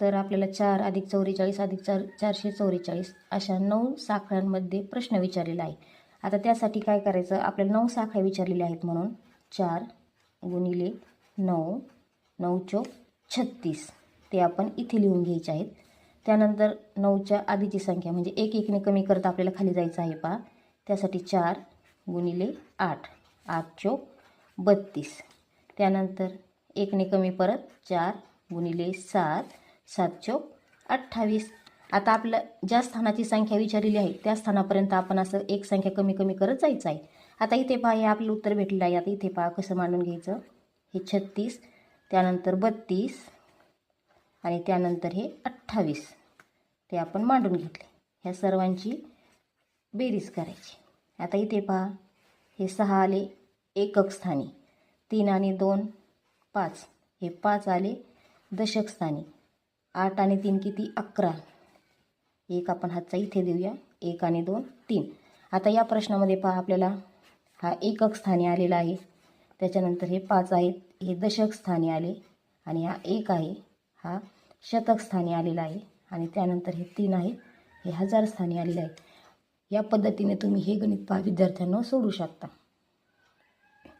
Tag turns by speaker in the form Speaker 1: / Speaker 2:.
Speaker 1: तर आपल्याला चार अधिक चौवेचाळीस अधिक चार चारशे चौवेचाळीस अशा नऊ साखळ्यांमध्ये प्रश्न विचारलेला आहे. आता त्यासाठी काय करायचं? आपल्याला नऊ साखळ्या विचारलेल्या आहेत म्हणून. चार गुणिले नऊ नऊ चौक छत्तीस. ते आपण इथे लिहून घ्यायचे आहेत. त्यानंतर नऊच्या आधीची संख्या म्हणजे एक एकने कमी करता आपल्याला खाली जायचं आहे पहा. त्यासाठी चार गुणिले आठ आठ चौक बत्तीस. त्यानंतर एकने कमी परत चार गुणिले सात सात चौक अठ्ठावीस. आता आपलं ज्या स्थानाची संख्या विचारलेली आहे त्या स्थानापर्यंत आपण असं एक संख्या कमी कमी करत जायचं आहे. आता इथे पहा हे आपलं उत्तर भेटलेलं आहे. आता इथे पहा कसं मांडून घ्यायचं? हे छत्तीस त्यानंतर बत्तीस आणि त्यानंतर हे अठ्ठावीस. ते आपण मांडून घेतले. ह्या सर्वांची बेरीज करायची. आता इथे पहा हे सहा आले एकक स्थानी. तीन आणि दोन पाच. हे पाच आले दशक स्थानी. आठ आणि तीन किती? अकरा. एक आपण हातचा इथे देऊया. एक आणि दोन तीन. आता या प्रश्नामध्ये पहा आपल्याला. हा एकक स्थानी आलेला आहे. त्याच्यानंतर हे पाच आहेत. हे दशक स्थानी आले. आणि हा एक आहे. हा शतक स्थानी आलेला आहे. आणि त्यानंतर हे तीन आहे. हे हजार स्थानी आलेले आहे. या पद्धतीने तुम्ही हे गणित पहा. विद्यार्थ्यांना सोडू शकता.